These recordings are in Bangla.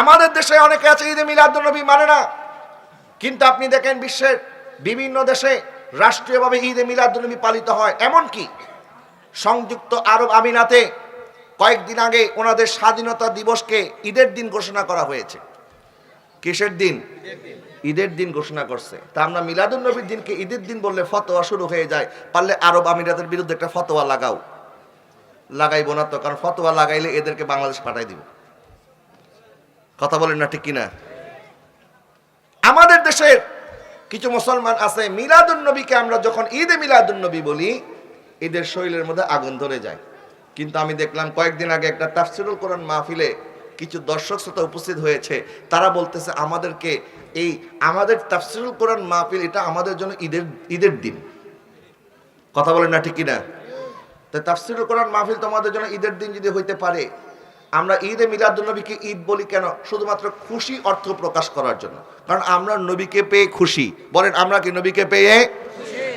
আমাদের দেশে অনেকে আছে, ঈদে মিলাদুন্নবী মানে না। কিন্তু আপনি দেখেন বিশ্বের বিভিন্ন দেশে রাষ্ট্রীয়ভাবে ঈদে মিলাদুন্নবী পালিত হয়। এমনকি সংযুক্ত আরব আমিরাতে কয়েকদিন আগে ওনাদের স্বাধীনতা দিবসকে ঈদের দিন ঘোষণা করা হয়েছে। কিসের দিন? ঈদের দিন ঘোষণা করছে। তা আমরা মিলাদুন নবীর দিনকে ঈদের দিন বললে ফতোয়া শুরু হয়ে যায়। পারলে আরব আমিরাতের বিরুদ্ধে একটা ফতোয়া লাগাও। লাগাইবো না তো, কারণ ফতোয়া লাগাইলে এদেরকে বাংলাদেশ পাঠাই দিব। কথা বলেন না ঠিক কিনা? আমাদের দেশের কিছু মুসলমান আছে, মিলাদুন নবীকে আমরা যখন ঈদে মিলাদুন নবী বলি, ঈদের শরীরের মধ্যে আগুন ধরে যায়। কিন্তু আমি দেখলাম কয়েকদিন আগে একটা তাফসিরুল কোরআন মাহফিলে কিছু দর্শক শ্রোতা উপস্থিত হয়েছে। তারা বলতেছে, আমাদেরকে এই, আমাদের তাফসিরুল কোরআন মাহফিল, এটা আমাদের জন্য ঈদের ঈদের দিন। কথা বলেন না ঠিক কিনা? তাই তাফসিরুল কোরআন মাহফিল তোমাদের জন্য ঈদের দিন যদি হইতে পারে আমরা ঈদে মিলাদুলনবীকে ঈদ বলি কেন? শুধুমাত্র খুশি অর্থ প্রকাশ করার জন্য। কারণ আমরা নবীকে পেয়ে খুশি। বলেন, আমরা কি নবীকে পেয়ে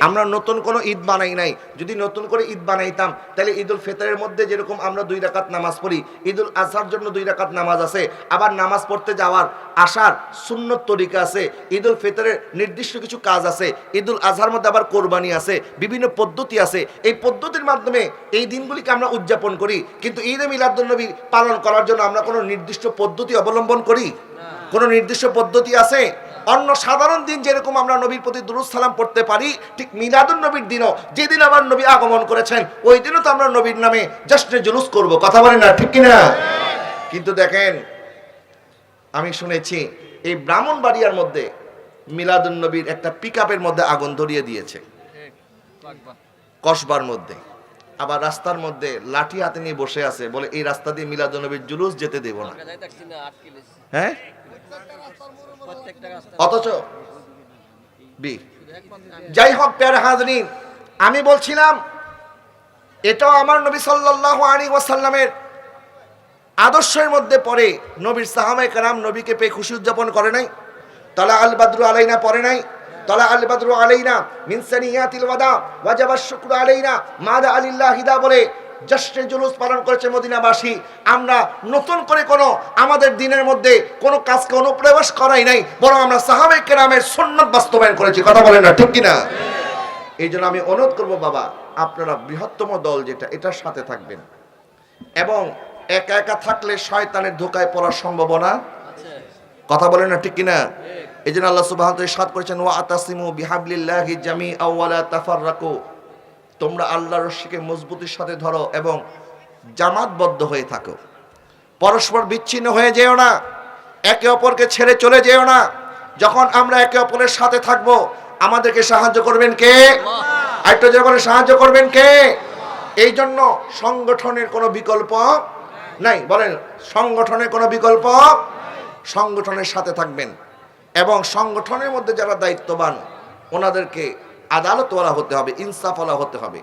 আমরা নতুন কোনো ঈদ বানাই নাই। যদি নতুন করে ঈদ বানাইতাম, তাহলে ঈদুল ফিতরের মধ্যে যেরকম আমরা দুই রাকাত নামাজ পড়ি, ঈদুল আজহার জন্য দুই রাকাত নামাজ আছে, আবার নামাজ পড়তে যাওয়ার আসার সুন্নত তরিকা আছে, ঈদুল ফিতরের নির্দিষ্ট কিছু কাজ আছে, ঈদুল আজহার মধ্যে আবার কোরবানি আছে, বিভিন্ন পদ্ধতি আছে, এই পদ্ধতির মাধ্যমে এই দিনগুলিকে আমরা উদযাপন করি। কিন্তু ঈদে মিলাদুলনবী পালন করার জন্য আমরা কোনো নির্দিষ্ট পদ্ধতি অবলম্বন করি? কোনো নির্দিষ্ট পদ্ধতি আছে অন্য সাধারণ দিন যেরকম আমরা নবীর প্রতি দুরুদ সালাম পড়তে পারি ঠিক মিলাদুন নবীর দিনও যেদিন আমার নবী আগমন করেছেন ওই দিনও তো আমরা নবীর নামে জাস্টে জুলুস করব কথা বলেন না ঠিক কিনা কিন্তু দেখেন আমি শুনেছি এই ব্রাহ্মণবাড়িয়ার মধ্যে মিলাদুন নবীর একটা পিক মধ্যে আগুন ধরিয়ে দিয়েছে কসবার মধ্যে আবার রাস্তার মধ্যে লাঠি হাতে নিয়ে বসে আছে বলে এই রাস্তা দিয়ে মিলাদুন নবীর জুলুস যেতে দেব না। হ্যাঁ? অথচ বি। যাই হোক প্যার হাজরিন আমি বলছিলাম এটাও আমার নবী সাল্লাল্লাহু আলাইহি ওয়াসাল্লামের আদর্শের মধ্যে পড়ে। নবীর সাহাবায়ে কেরাম নবীকে পেয়ে খুশি উদযাপন করে নাই তালা আল বাদরু আলাইনা পড়ে নাই তালা আল বাদরু আলাইনা মিন সানিয়াতিল ওয়াদা, ওয়াজাবা শুকরু হিদা বলে পালন মদিনাবাসী। আমরা নতুন করে কোনো আমাদের দিনের মধ্যে কোনো কাজকে অনুপ্রবেশ করাই নাই, বরং আমরা সাহাবায়ে কেরামের সুন্নাত বাস্তবায়ন করেছি। কথা বলেন না, ঠিক কিনা? এই জন্য আমি অনুরোধ করব, বাবা, আপনারা বৃহত্তম দল যেটা, এটার সাথে থাকবেন। এবং একা একা থাকলে শয়তানের ধোকায় পড়ার সম্ভাবনা কথা বলেন না, ঠিক কিনা? এই জন্য আল্লাহ সুবাহ সাত করেছেন ওয়া আতাসিমু বিহাবলিল্লাহি জামি আওয়ালা তাফাররাকু। তোমরা আল্লাহর রশ্মিকে মজবুতির সাথে ধরো এবং জামাতবদ্ধ হয়ে থাকো। পরস্পর বিচ্ছিন্ন হয়ে যেও না একে অপরকে ছেড়ে চলে যেও না। যখন আমরা একে অপরের সাথে থাকব আমাদেরকে সাহায্য করবেন কে? আরেকটা সাহায্য করবেন কে? এই জন্য সংগঠনের কোনো বিকল্প নাই। বলেন সংগঠনের কোনো বিকল্প সংগঠনের সাথে থাকবেন। এবং সংগঠনের মধ্যে যারা দায়িত্ববান ওনাদেরকে আদালতওয়ালা হতে হবে ইনসাফওয়ালা হতে হবে।